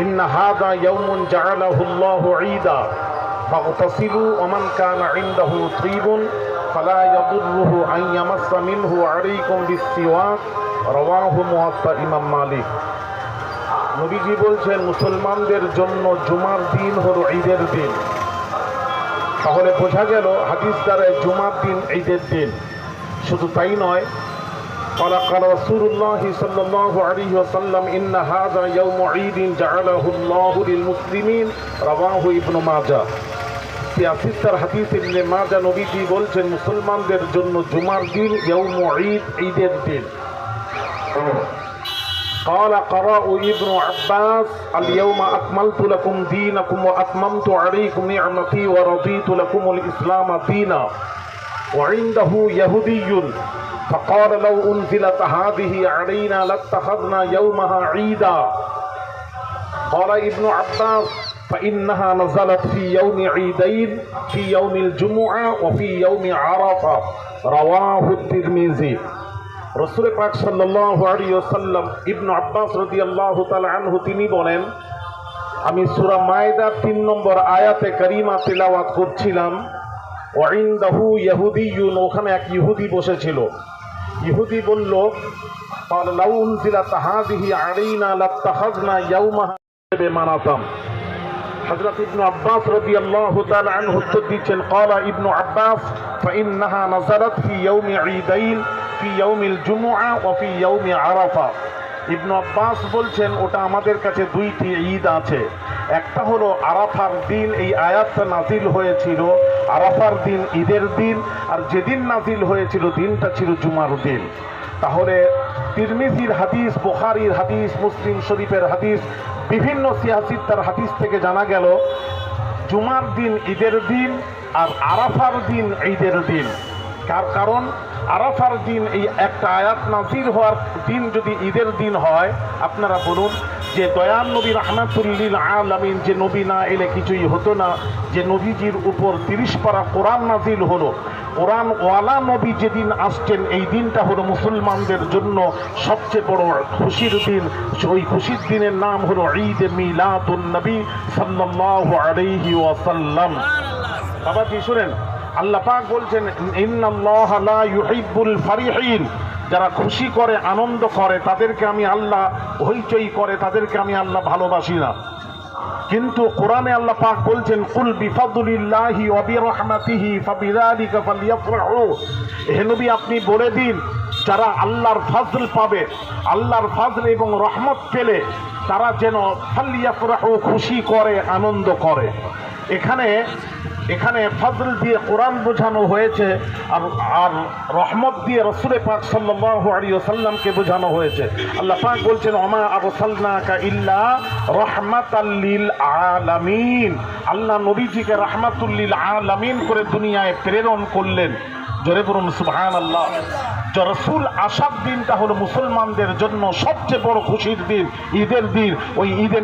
إن هذا يوم جعله الله عيدا فاغتسلوا ومن كان عنده طيب فلا يضره أن يمس منه عليكم بالسواك رواه موطأ ইমাম মালিক নবীজি বলছেন মুসলমানদের জন্য জুমার দিন হলো ঈদের দিন তাহলে বোঝা গেল হাদিস দ্বারা জুমার দিন ঈদের দিন শুধু তাই নয় قال قال رسول الله صلى الله عليه وسلم إن هذا يوم عيد جعله الله للمسلمين رواه ابن ماجه সিয়াসিস্তার হাদিস ইবনে মাজা নবীজি বলছেন মুসলমানদের জন্য জুমার দিন ইয়ৌম ঈদ ঈদের দিন قال قراء ابن عباس اليوم أكملت لكم دينكم وأتممت عليكم نعمتي ورضيت لكم الإسلام دينا وعنده يهودي فقال لو أنزلت هذه علينا لاتخذنا يومها عيدا قال ابن عباس فإنها نزلت في يوم عيدين في يوم الجمعة وفي يوم عرفة رواه الترمذي রসুল পাক সাল্লাল্লাহু আলাইহি ওয়াসাল্লাম ইবনু আব্বাস রাদিয়াল্লাহু তাআলা আনহু তিনি বলেন আমি সূরা মায়দার তিন নম্বর আয়াতে কারিমা তেলাওয়াত করছিলাম ওয়াইন্দাহু ইয়াহুদিয়ুন ওখানে এক ইহুদি বসেছিল ইহুদি বলল قال لو انزلت هذه علينا لاتخذنا يومها بمناطم حضرت ابن عباس رضي الله تعالى عنه উত্তর দিচ্ছেন قال ابن عباس فإنها نزلت في يوم عيدين في يوم الجمعة وفي يوم عرفة ইবনু আব্বাস বলছেন ওটা আমাদের কাছে দুইটি ঈদ আছে একটা হলো আরাফার দিন, এই আয়াতটা নাজিল হয়েছিল, আরাফার দিন ঈদের দিন, আর যেদিন নাজিল হয়েছিল দিনটা ছিল জুমার দিন। তাহলে তিরমিজির হাদিস, বুখারির হাদিস, মুসলিম শরীফের হাদিস, বিভিন্ন সিয়াসিত্তার হাদিস থেকে জানা গেল, জুমার দিন ঈদের দিন, আর আরাফার দিন ঈদের দিন। কার কারণ? আরাফার দিন এই একটা আয়াত নাজির হওয়ার দিন যদি ঈদের দিন হয়, আপনারা বলুন যে দয়াল নবী রহমাতুল্লিল আলামিন, যে নবী না এলে কিছুই হতো না, যে নবীজির উপর তিরিশ পারা কোরআন নাজিল হলো। কোরআন ওয়ালা নবী যেদিন আসছেন, এই দিনটা হলো মুসলমানদের জন্য সবচেয়ে বড় খুশির দিন। ওই খুশির দিনের নাম হলো ঈদ মিলাদুন নবী সাল্লাল্লাহু আলাইহি ওয়াসাল্লাম। বাবাজি, শুনেন, আল্লাহ পাক বলছেন, ইন্নাল্লাহ লা ইউহিব্বুল ফারিহিন। যারা খুশি করে, আনন্দ করে, তাদেরকে আমি আল্লাহ হইচই করে, তাদেরকে আমি আল্লাহ ভালোবাসি না। কিন্তু কোরআনে আল্লাহ পাক বলছেন, কুল বিফাদুলিল্লাহি ওয়া বিরহমাতিহি ফাবিযালিকা ফালইফরাহু হে নবী, আপনি বলে দিন, যারা আল্লাহর ফজল পাবে, আল্লাহর ফজল এবং রহমত পেলে তারা যেন ফালিয়াফরাহু, খুশি করে, আনন্দ করে। এখানে এখানে ফজল দিয়ে কোরআন বোঝানো হয়েছে আর আর রহমত দিয়ে রসুল পাক সাল্লাল্লাহু আলাইহি ওয়াসাল্লামকে বোঝানো হয়েছে। আল্লাহ পাক বলছেন ওমা আরসালনাকা ইল্লা রাহমাতাল আল্লিল আলামিন। আল্লাহ নবীজিকে রহমাতুল্লিল আলামিন করে দুনিয়ায় প্রেরণ করলেন। জোরে বলুন সুবহান আল্লাহ রসুল আসার দিনটা হলো মুসলমানদের জন্য সবচেয়ে বড় খুশির দিন, ঈদের দিন। ওই ঈদের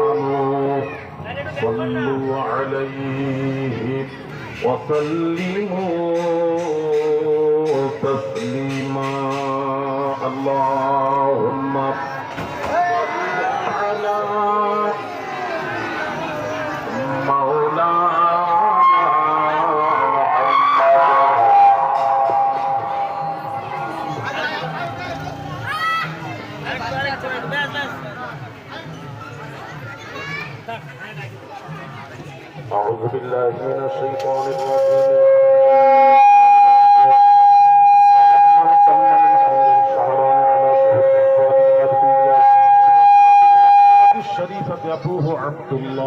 وسلموا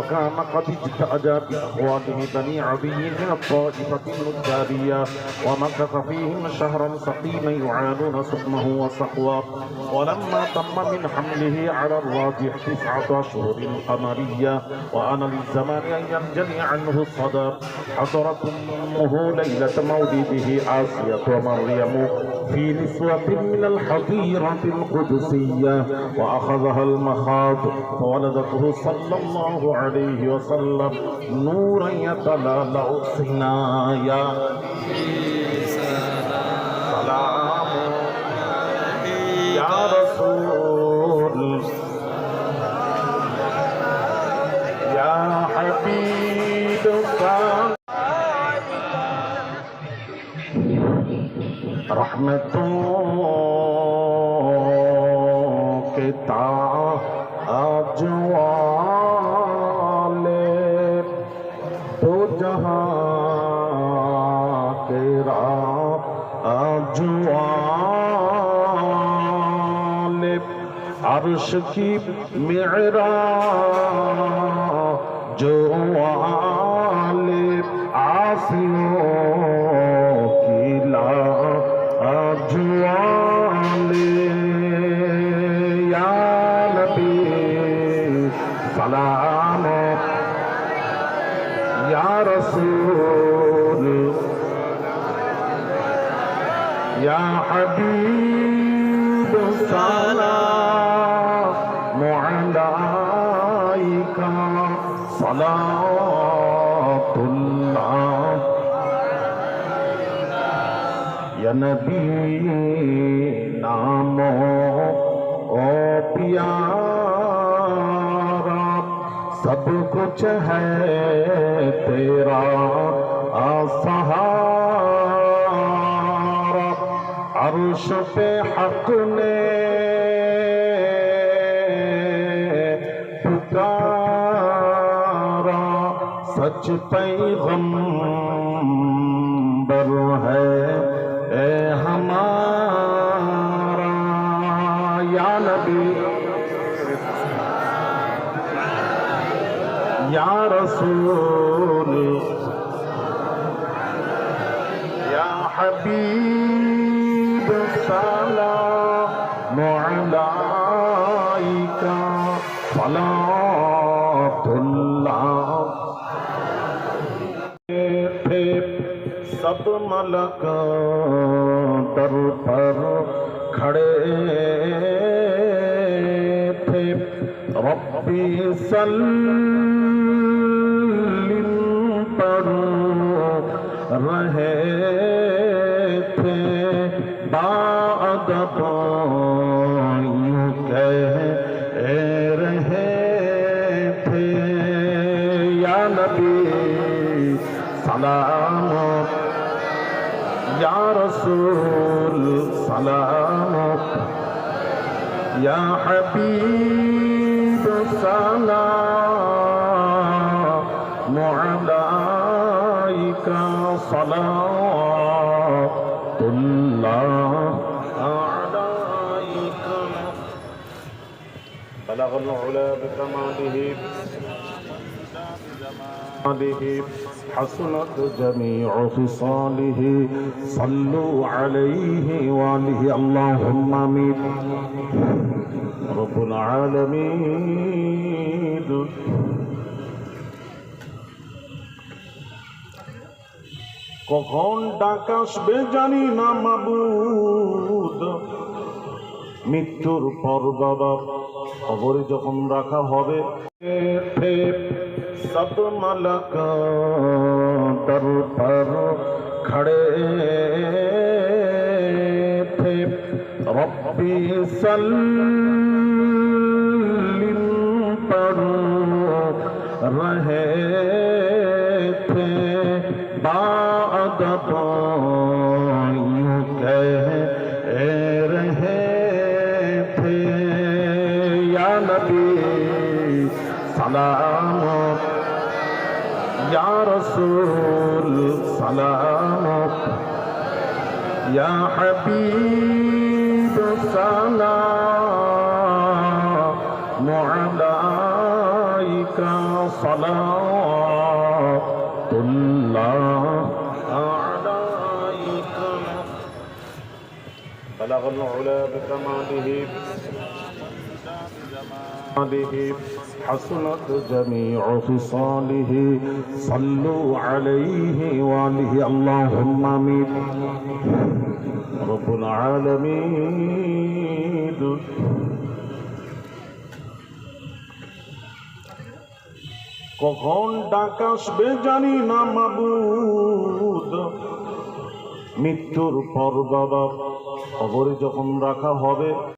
قد اجتأجى بإخوانه بني عدي من الطائفة النجارية ومكث فيهم شهرا سقيما يعانون سقمه وسقواه ولما تم من حمله على الراجح تسعة أشهر قمرية وأنا للزمان أن ينجلي عنه الصدر حضرت أمه ليلة مولده آسية ومريم في نسوة من الحظيرة القدسية وأخذها المخاض فولدته صلى الله عليه عليه وسلم نورا يتلالأ سنايا سلام. يا رسول. يا حبيب رحمة के अर्श की मेरा जो वाले आसियों की लाज वाले या नबी सलाम या रसूल या हबीब सलाम صلاة العام يا نبي نامو، او پیارا، سب کچھ ہے تیرا، آسہارا، عرش پہ حق نے سچ پیغمبر ہے۔ اے ہمارا یا نبی یا رسول یا حبیب صاحب۔ ملک در پر کھڑے تھے ربی سلم پر رہے تھے با ادب رہے تھے یا نبی سلام ইয়া রসুল সালাম ইয়া হাবিব সালাম আলাইকা সালাতুল্লাহ আলাইকা بلغ العلا بكماله. به حسنت جميع خصاله صلوا عليه وآله اللهم آمين رب العالمين কখন ডাক আসবে জানি না মাবুদ মৃত্যুর পর বাবা খবরে যখন রাখা হবে سب ملک در پر کھڑے تھے ربی سلم پر رہے تھے با ادب رہے تھے یا نبی سلام يا رسول سلامك يا حبيب سلام عليك صلاة الله. عليك. بلغ العلا بكماله بكماله. حسنت جميع خصاله صلوا عليه وآله اللهم آمين رب العالمين কখন ডাক আসবে জানি না মাবুদ মৃত্যুর পর বাবা খবরে যখন রাখা হবে